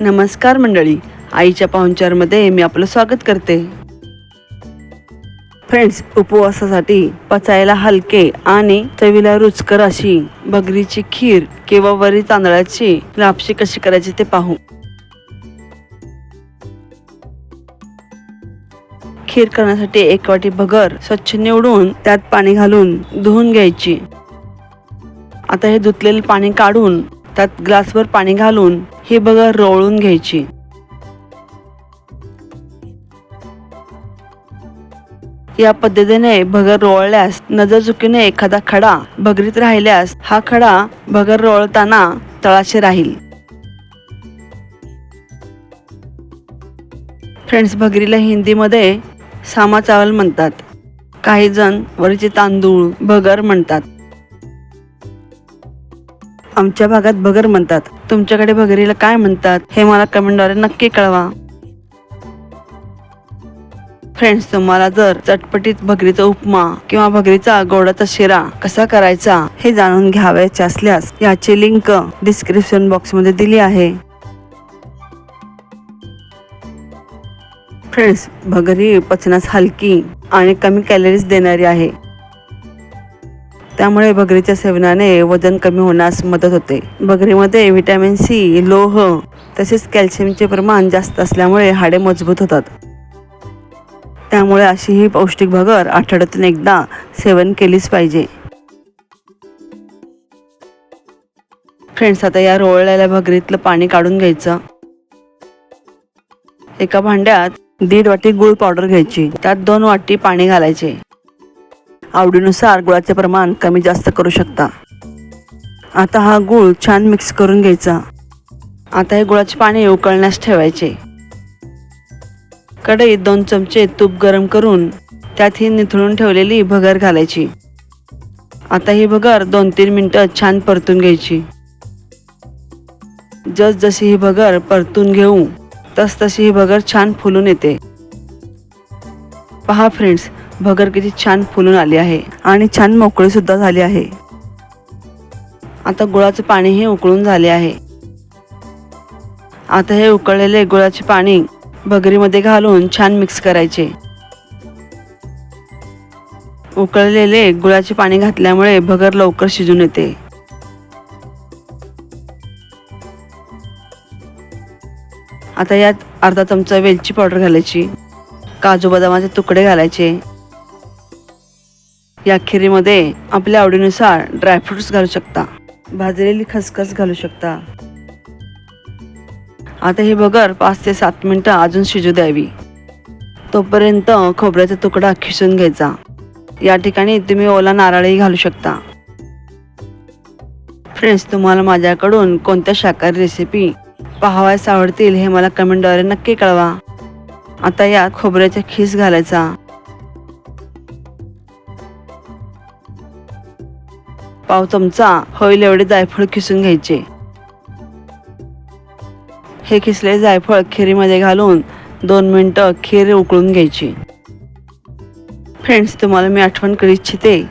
नमस्कार मंडळी. आईच्या पाहुणचारमध्ये मी आपलं स्वागत करते. फ्रेंड्स उपवासासाठी पचायला हलके आणि चवीला रुचकर अशी बगरीची खीर किंवा वरी तांदळाची लापशी कशी करायची ते पाहू. खीर करण्यासाठी एक वाटी भगर स्वच्छ निवडून त्यात पाणी घालून धुवून घ्यायची. आता हे धुतलेले पाणी काढून त्यात ग्लासभर पाणी घालून ही भगर रोळून घ्यायची. या पद्धतीने भगर रोळल्यास नजर चुकीने एखादा खडा भगरीत राहिल्यास हा खडा भगर रोळताना तळाशी राहील. फ्रेंड्स भगरीला हिंदीमध्ये सामा चावल म्हणतात. काही जण वरीचे तांदूळ भगर म्हणतात. आमच्या भागात भगर म्हणतात. तुमच्याकडे भगरीला काय म्हणतात हे मला कमेंटद्वारे नक्की कळवा. फ्रेंड्स तुम्हाला जर चटपटीत भगरीचा उपमा किंवा भगरीचा गोडाचा शिरा कसा करायचा हे जाणून घ्यावयाचे असल्यास याची लिंक डिस्क्रिप्शन बॉक्समध्ये दिली आहे. फ्रेंड्स भगरी पचनास हलकी आणि कमी कॅलरीज देणारी आहे. त्यामुळे भगरीच्या सेवनाने वजन कमी होण्यास मदत होते. भगरीमध्ये व्हिटॅमिन सी लोह तसेच कॅल्शियमचे प्रमाण जास्त असल्यामुळे हाडे मजबूत होतात. त्यामुळे अशी ही पौष्टिक भगर आठवड्यातून एकदा सेवन केलीच पाहिजे. फ्रेंड्स आता या रोळलेल्या भगरीतलं पाणी काढून घ्यायचं. एका भांड्यात दीड वाटी गुळ पावडर घ्यायची. त्यात दोन वाटी पाणी घालायचे. आवडीनुसार गुळाचे प्रमाण कमी जास्त करू शकता. आता हा गुळ छान मिक्स करून घ्यायचा. आता हे गुळाचे पाणी उकळण्यास ठेवायचे. कढईत दोन चमचे तूप गरम करून त्यात ही निथळून ठेवलेली भगर घालायची. आता ही भगर दोन तीन मिनटं छान परतून घ्यायची. जसजशी ही भगर परतून घेऊ तसतशी ही भगर छान फुलून येते. पहा फ्रेंड्स भगर किती छान फुलून आली आहे आणि छान मोकळी सुद्धा झाली आहे. आता गुळाचे पाणी हे उकळून झाले आहे. आता हे उकळलेले गुळाचे पाणी भगरीमध्ये घालून छान मिक्स करायचे. उकळलेले गुळाचे पाणी घातल्यामुळे भगर लवकर शिजून येते. आता यात अर्धा चमचा वेलची पावडर घालायची. काजू बदामाचे तुकडे घालायचे. या खिरीमध्ये आपल्या आवडीनुसार ड्रायफ्रुट्स घालू शकता. भाजलेली खसखस घालू शकता. आता हे बगर पाच ते सात मिनटं अजून शिजू द्यावी. तोपर्यंत खोबऱ्याचा तुकडा खिसून घ्यायचा. या ठिकाणी तुम्ही ओला नारळही घालू शकता. फ्रेंड्स तुम्हाला माझ्याकडून कोणत्या शाकाहारी रेसिपी पाहावयास आवडतील हे मला कमेंटद्वारे नक्की कळवा. आता यात खोबऱ्याचा खीस घालायचा. पाव चमचा होईल एवढे जायफळ खिसून घ्यायचे. हे खिसले जायफळ खिरीमध्ये घालून दोन मिनटं खीर उकळून घ्यायची. फ्रेंड्स तुम्हाला मी आठवण करू इच्छिते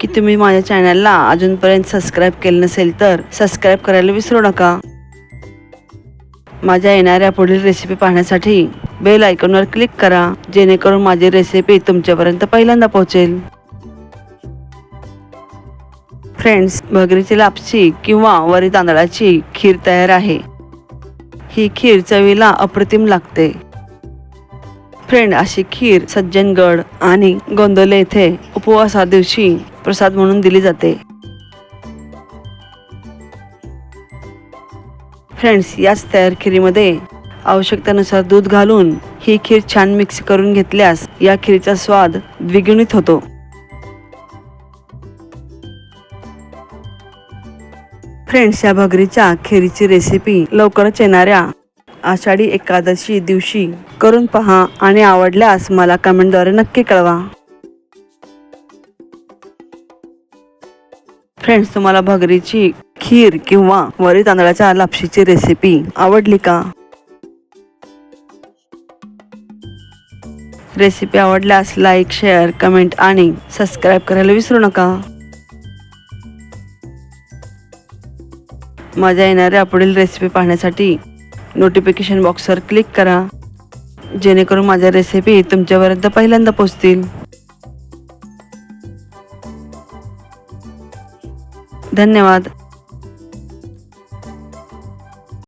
की तुम्ही माझ्या चॅनलला अजूनपर्यंत सबस्क्राईब केलं नसेल तर सबस्क्राईब करायला विसरू नका. माझ्या येणाऱ्या पुढील रेसिपी पाहण्यासाठी बेल आयकॉनवर क्लिक करा जेणेकरून माझी रेसिपी तुमच्यापर्यंत पहिल्यांदा पोहोचेल. फ्रेंड्स भगरीची लापशी किंवा वरी तांदळाची खीर तयार आहे. ही खीर चवीला अप्रतिम लागते. फ्रेंड अशी खीर सज्जनगड आणि गोंदवले येथे उपवासा दिवशी प्रसाद म्हणून दिली जाते. फ्रेंड्स याच तयार खिरीमध्ये आवश्यकतेनुसार दूध घालून ही खीर छान मिक्स करून घेतल्यास या खीरीचा स्वाद द्विगुणित होतो. फ्रेंड्स या भगरीच्या खिरीची रेसिपी लवकरच येणाऱ्या आषाढी एकादशी दिवशी करून पहा आणि आवडल्यास मला कमेंटद्वारे नक्की कळवा. फ्रेंड्स तुम्हाला भगरीची खीर किंवा वरी तांदळाच्या लापशीची रेसिपी आवडली का? रेसिपी आवडल्यास लाईक शेअर कमेंट आणि सबस्क्राईब करायला विसरू नका. माझ्या येणाऱ्या पुढील रेसिपी पाहण्यासाठी नोटिफिकेशन बॉक्सवर क्लिक करा. जेणेकरून माझ्या रेसिपी तुमच्यापर्यंत पहिल्यांदा पोचतील धन्यवाद.